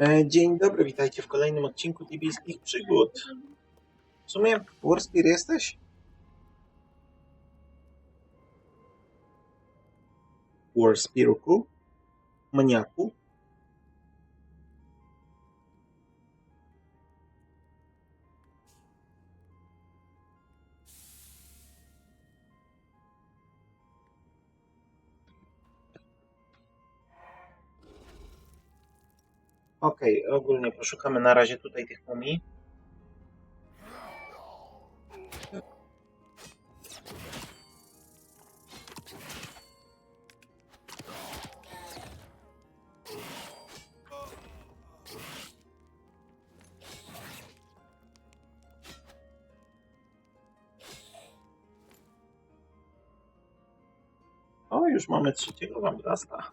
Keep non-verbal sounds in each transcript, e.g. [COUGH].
E, Dzień dobry, witajcie w kolejnym odcinku tibijskich przygód. W sumie, Warspear jesteś? Warspearku? Maniaku? Okej, ogólnie poszukamy na razie tutaj tych mumii. O, już mamy trzeciego Wambrasta.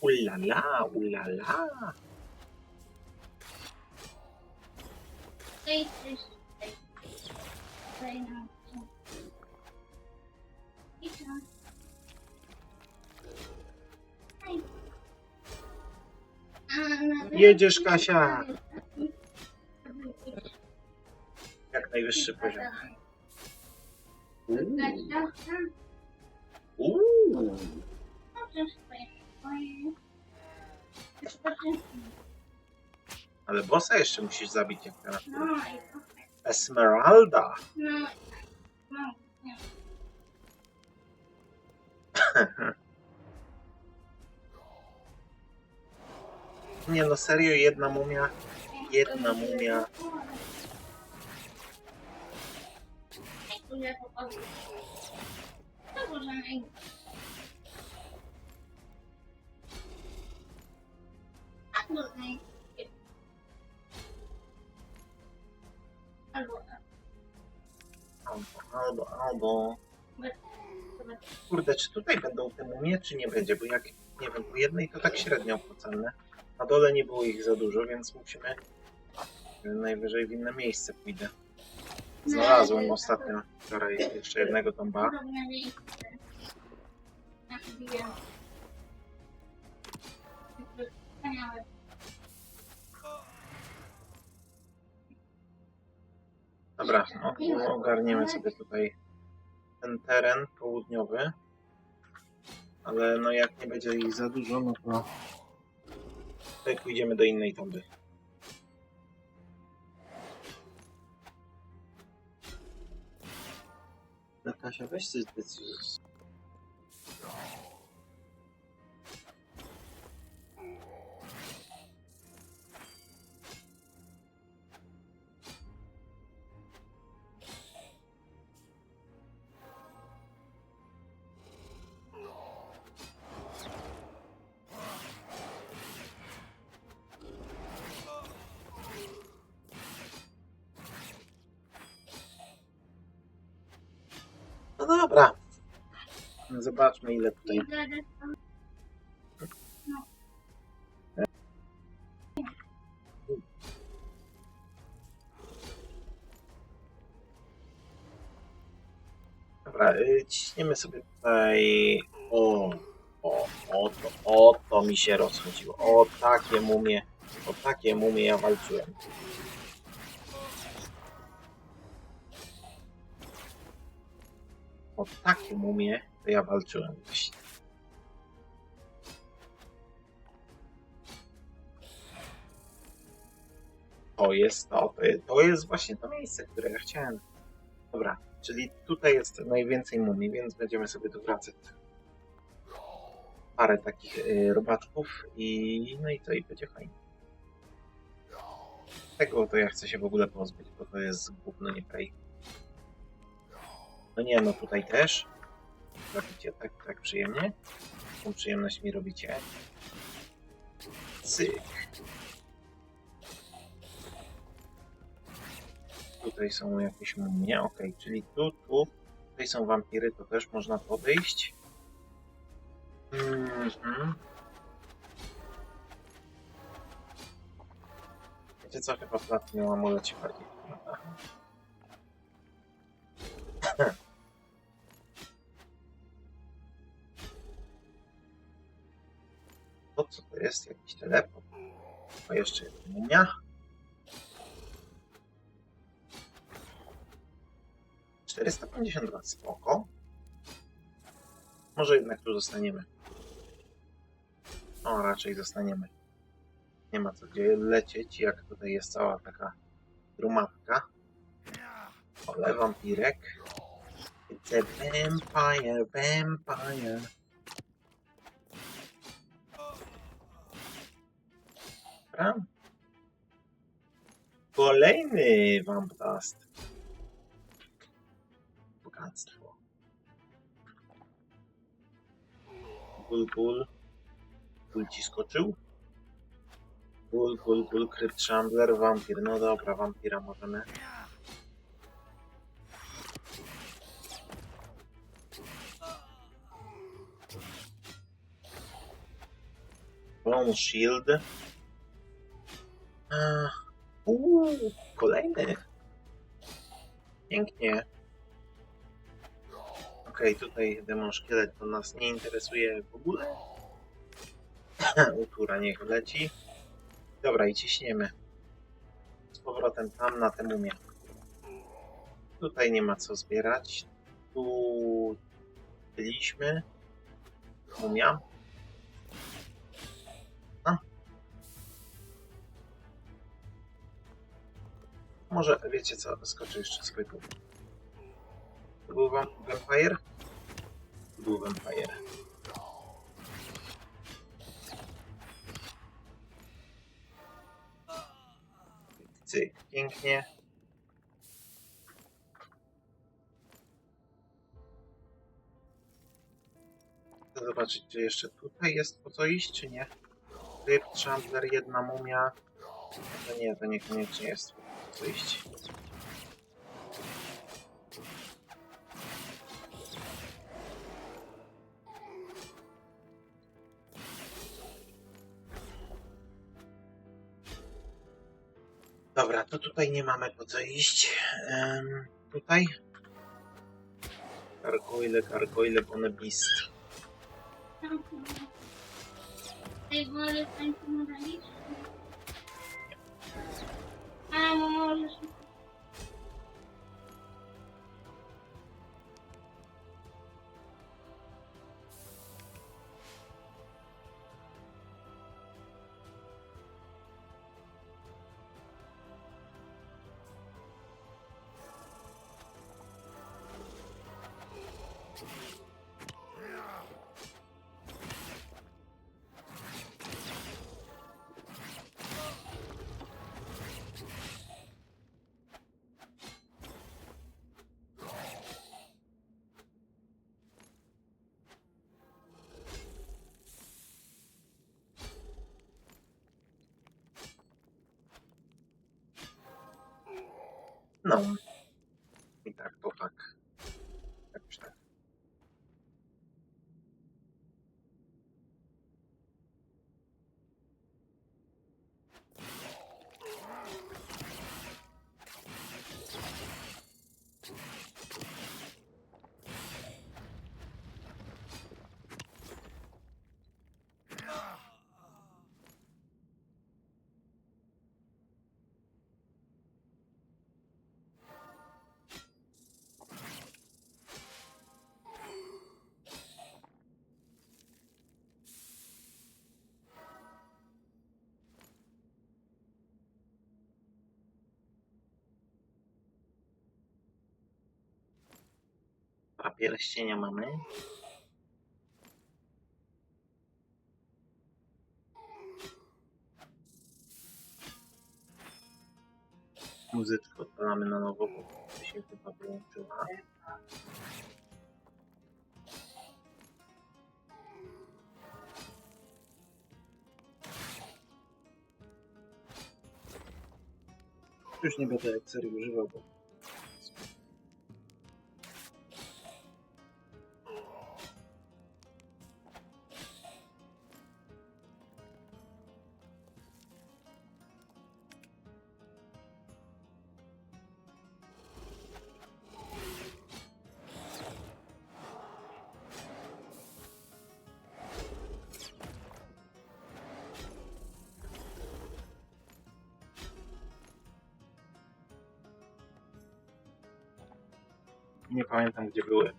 Ulala, ulala. Tutaj też tutaj. Tutaj na. I co? Jedziesz, Kasia. Jak najwyższy poziom. Uuu. Ale bossa jeszcze musisz zabić jak teraz. No. Esmeralda. No, no, [LAUGHS] nie. No, serio, jedna mumia. Jedna mumia. Dziękuję, Albo, albo. Kurde, czy tutaj będą te mumie, czy nie będzie? Bo jak, nie wiem, po jednej to tak średnio opłacalne. Na dole nie było ich za dużo, więc musimy najwyżej w inne miejsce pójdę. Znalazłem ostatnio, wczoraj jeszcze jednego tomba. Wspaniałe. Dobra, no, ogarniemy sobie tutaj ten teren południowy. Ale no jak nie będzie ich za dużo, no to tutaj pójdziemy do innej tomby. Kasia, weź coś zdecyduj. Zobaczmy ile tutaj. Dobra, y, ciśniemy sobie tutaj. O, o, o to, o to mi się rozchodziło. O takie mumie, o takie mumie ja walczyłem. O takie mumie to ja walczyłem właśnie. To jest to, to jest, to właśnie to miejsce, które ja chciałem. Dobra, czyli tutaj jest najwięcej mumii, więc będziemy sobie tu wracać. Parę takich y, robaczków i no i co, i będzie fajnie. Tego to ja chcę się w ogóle pozbyć, bo to jest gówno nie pay. No nie, no tutaj też. Robicie tak, tak przyjemnie. Tą przyjemność mi robicie. Cyk. Tutaj są jakieś mumie, ok, czyli tu, tu, tutaj są wampiry, to też można podejść. Mhm. Wiecie co, chyba platnią amulet się bardziej [LAUGHS] co to jest? Jakiś teleport? O, jeszcze jedna mumia. 452, spoko. Może jednak tu zostaniemy. O, raczej zostaniemy. Nie ma co gdzie lecieć, jak tutaj jest cała taka drumatka. Ole, wampirek. It's a vampire, vampire. Dobra. Kolejny wampdust. Bogactwo. Ból, ból. Ból ci skoczył? Ból, ból, ból, krypt shambler, wampir. No dobra, wampira możemy. Bone shield. Uuu, kolejny. Pięknie. Okej, tutaj demon szkielet to nas nie interesuje w ogóle. [LAUGHS] Utura niech leci. Dobra, i ciśniemy. Z powrotem tam na tę mumię. Tutaj nie ma co zbierać. Tu byliśmy. Mumia. Może wiecie co, skoczę jeszcze tu. To był vampire? To był vampire. Cyk, pięknie. Chcę zobaczyć, czy jeszcze tutaj jest po co iść, czy nie. Crypt, Chandler, jedna mumia. To nie, to niekoniecznie jest iść. Dobra, to tutaj nie mamy po co iść. Tutaj? Gargoyle, gargoyle, one beast. Ej, wolę zaliczyć? A, bo możesz... No. Pierścienia mamy. Muzyczkę odpalamy na nowo, bo się chyba wyłączyła. Już nie będę jak serii używał, bo Nie pamiętam gdzie były.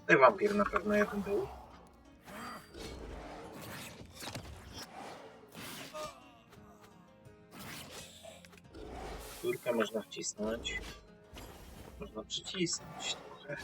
Tutaj wampir na pewno jeden był. Górkę można wcisnąć. Można przycisnąć trochę.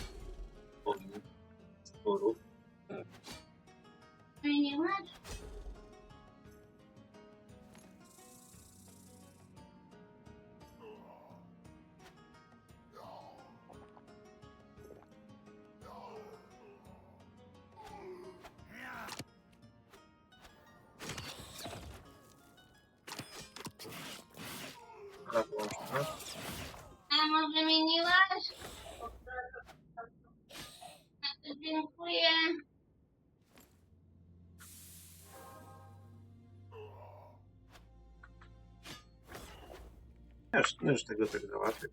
Już, już tego tak załatwię.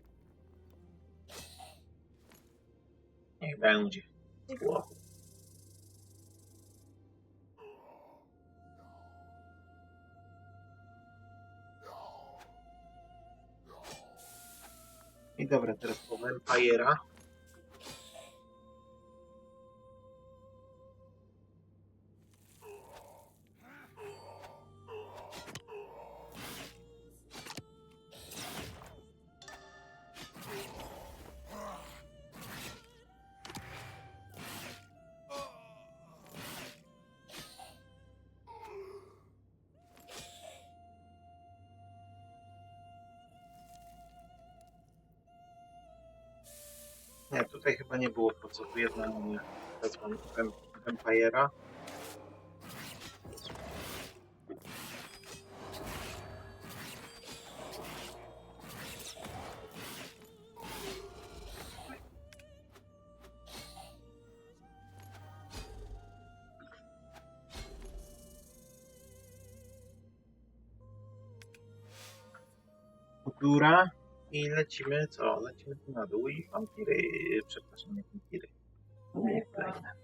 Niech będzie. Ło. I dobra, teraz po Vampire'a. Tutaj chyba nie było po co. Tu jedna mumia. Teraz mam Vamp- Vampire'a. Góra. I lecimy, co? Lecimy tu na dół i wampiry, przepraszam, nie. Nie, kolejne.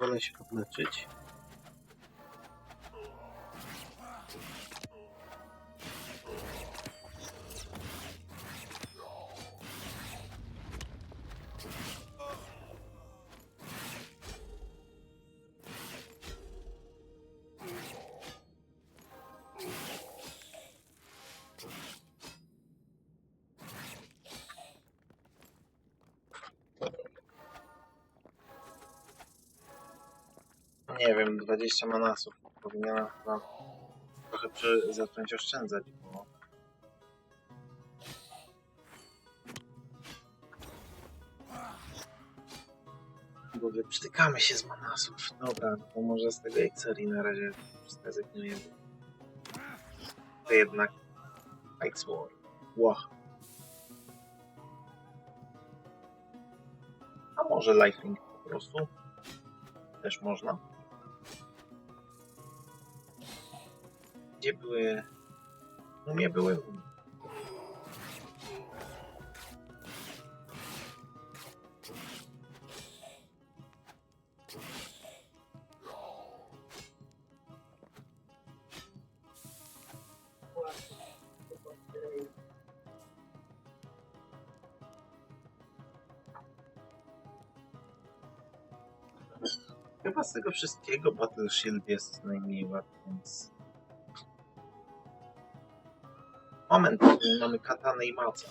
Wolę się podleczyć. Nie wiem, 20 manasów. Powinienem chyba trochę przy, zacząć oszczędzać, bo... Bo wyprztykamy się z manasów. Dobra, to może z tego Exerii na razie zrezygnujemy. To jednak Ice War. Ło. A może Lifelink po prostu? Też można. Gdzie były... Mumie były... Chyba z tego wszystkiego Battle Shield jest najmniej łatwy, więc... Mamy katanę i macę.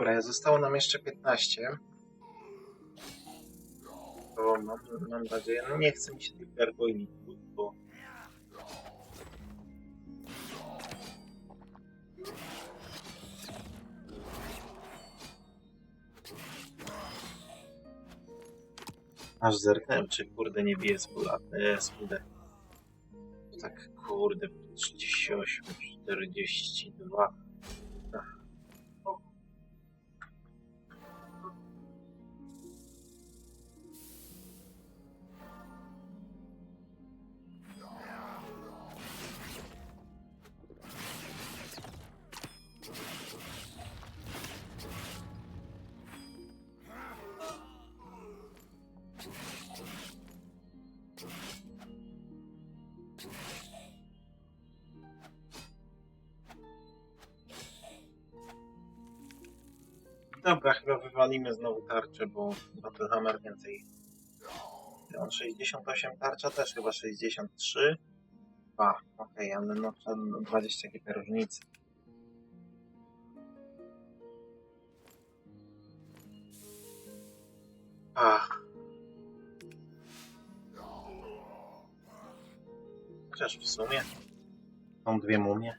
Dobra, zostało nam jeszcze 15. To mam, mam nadzieję, no nie chce mi się tych gargoyli, bo Aż zerknąłem, czy kurde nie bije z pula, e. Tak, kurde, 38, 42. Dobra, chyba wywalimy znowu tarczę, bo Battlehammer więcej. On 68 tarcza, też chyba 63. A, okej, ale no to no 20 GP różnicy. Ach. Chociaż w sumie są dwie mumie.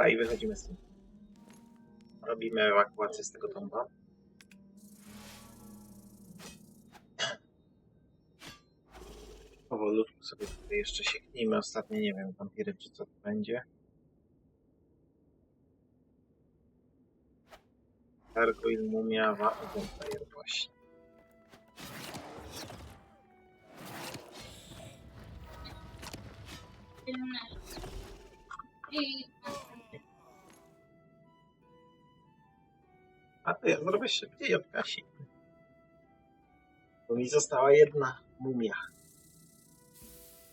Dobra, i wychodzimy z tym. Robimy ewakuację z tego tomba. Powolutku sobie tutaj jeszcze sieknijmy. Ostatnie, nie wiem, wampiry czy co to będzie. Gargoyle, mumia, vampire właśnie. I to ja zrobię szybciej od Kasi. Bo mi została jedna mumia.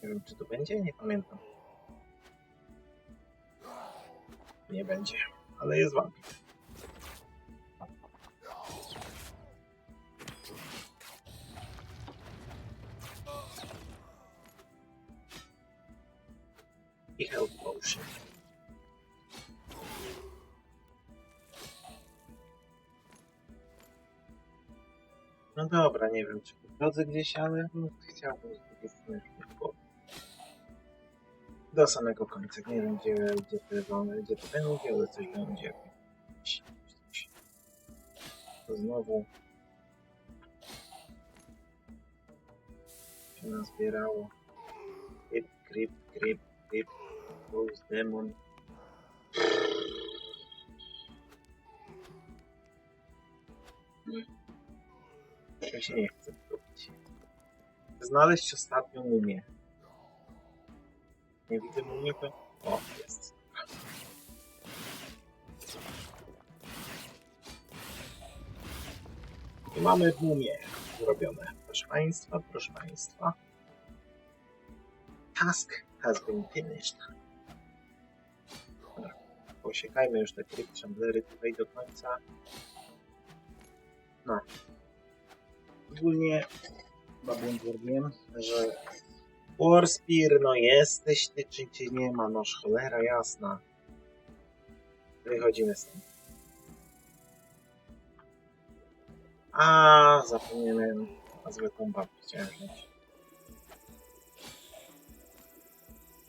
Nie wiem, czy to będzie? Nie pamiętam. Nie będzie, ale jest wampir. I health No dobra, nie wiem, czy po drodze gdzieś, ale no, chciałbym, żeby już było. Do samego końca. Nie wiem, gdzie, gdzie, to, gdzie to będzie, ale coś będzie. To znowu się nazbierało. Creep, creep, creep, creep. Ghost demon. Ja się nie chcę robić. Znaleźć ostatnią mumię. Nie widzę mumii, to... O, jest. I mamy mumię zrobione. Proszę Państwa, proszę Państwa. Task has been finished. Dobra, Posiekajmy już te chamblery tutaj do końca. No, Ogólnie chyba wiem, że Warspear, no jesteś ty, czy cię nie ma? Noż cholera jasna. Wychodzimy stąd. A, zapomniałem. A zwykłą babkę chciałem wziąć.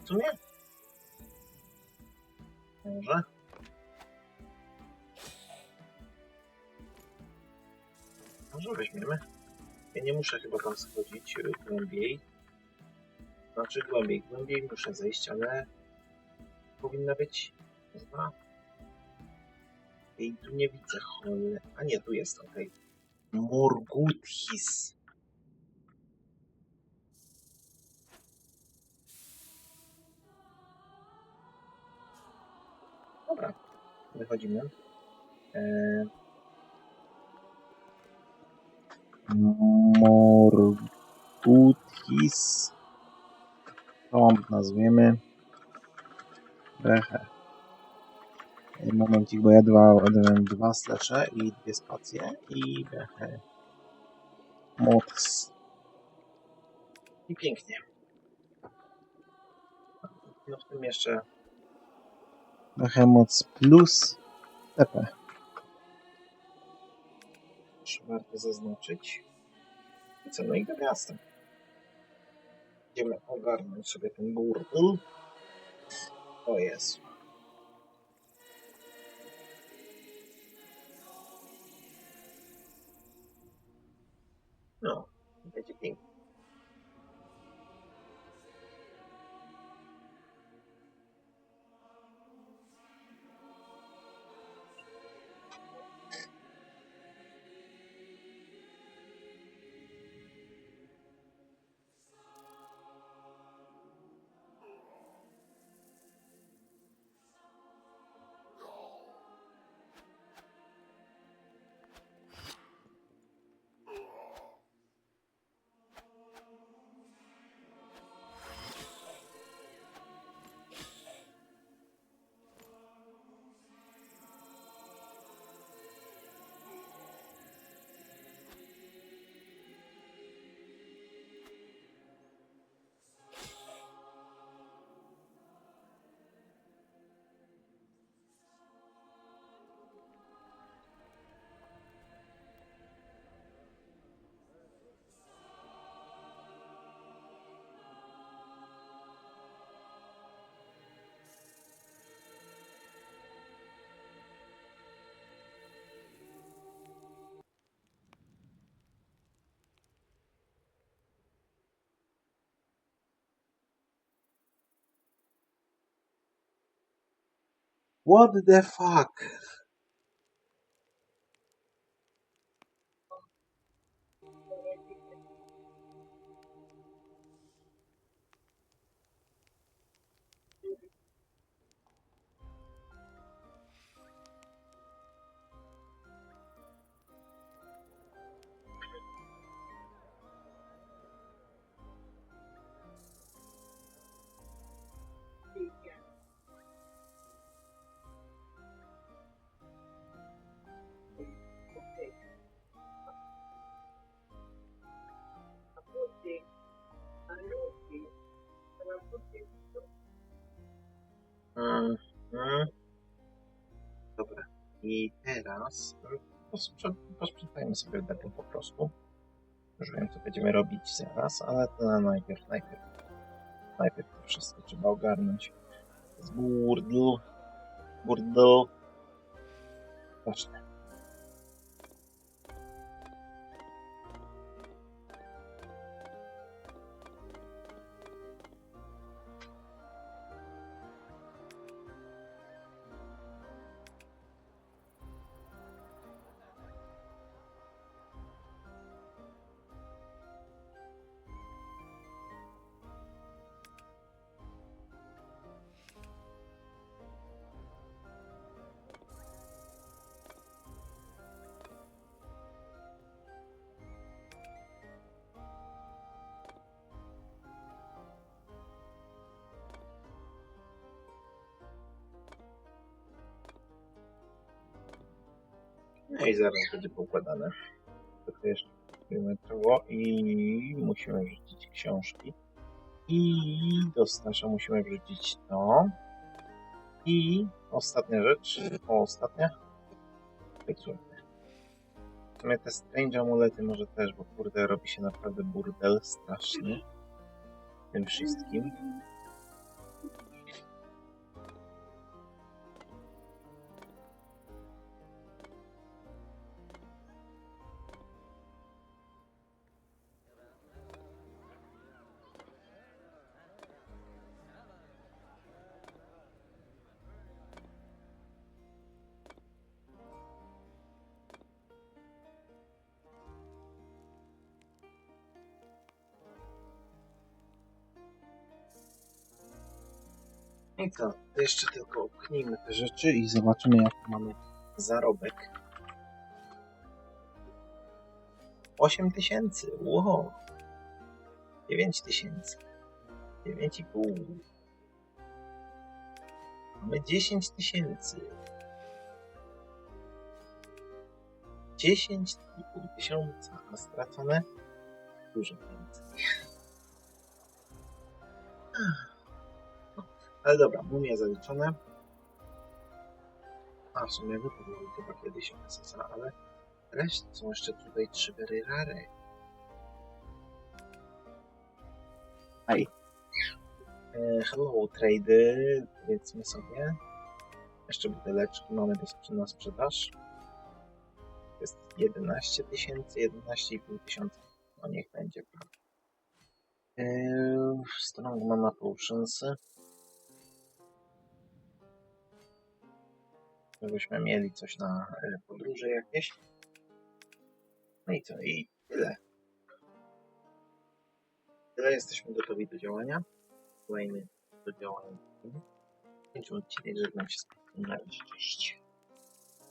W sumie? Może? Może weźmiemy. Ja nie muszę chyba tam schodzić y, głębiej. Znaczy głębiej, głębiej muszę zejść, ale powinna być chyba. I tu nie widzę cholera. A nie, tu jest, okej. Morguthis. Dobra, wychodzimy. Eee... Morguthis. Tomb nazwiemy. Brechę. Momencik, bo ja dwa, dałem dwa slecze i dwie spacje i Brechę. Mods. I pięknie. No w tym jeszcze Behemoth plus TP. Też warto zaznaczyć. I co, no i do miasta. Idziemy ogarnąć sobie ten burdel. O jest. No, What the fuck? Posprze- posprzątajmy sobie depę po prostu. Już wiem, co będziemy robić zaraz, ale to najpierw, najpierw. Najpierw to wszystko trzeba ogarnąć. Z burdel. Burdel. Zacznę. No i zaraz będzie poukładane. Tylko jeszcze metrowo i musimy wrzucić książki. I do stasza musimy wrzucić to. I ostatnia rzecz. O, ostatnia. Wyczułmy. W sumie te strange amulety może też, bo kurde robi się naprawdę burdel straszny. Tym wszystkim. I? To jeszcze tylko upchnijmy te rzeczy i zobaczymy jak mamy zarobek. 8 tysięcy, wow. 9 tysięcy. 9,5. Mamy 10 tysięcy. 10,5 tysiąca, a stracone dużo więcej. Ale dobra, mumia zaliczone. A w sumie mi chyba kiedyś SSA, ale resztę są jeszcze tutaj trzy very rare. Hej. E, hello, trady, powiedzmy sobie. Jeszcze buteleczki mamy do na sprzedaż. Jest 11 tysięcy, 11,5 tysiąca. No niech będzie. Eee, strong mana potionsy. Żebyśmy mieli coś na e, podróże jakieś. No i co? I tyle. Tyle jesteśmy gotowi do działania. Kolejny do działania. Kończymy odcinek, żegnam się z cześć.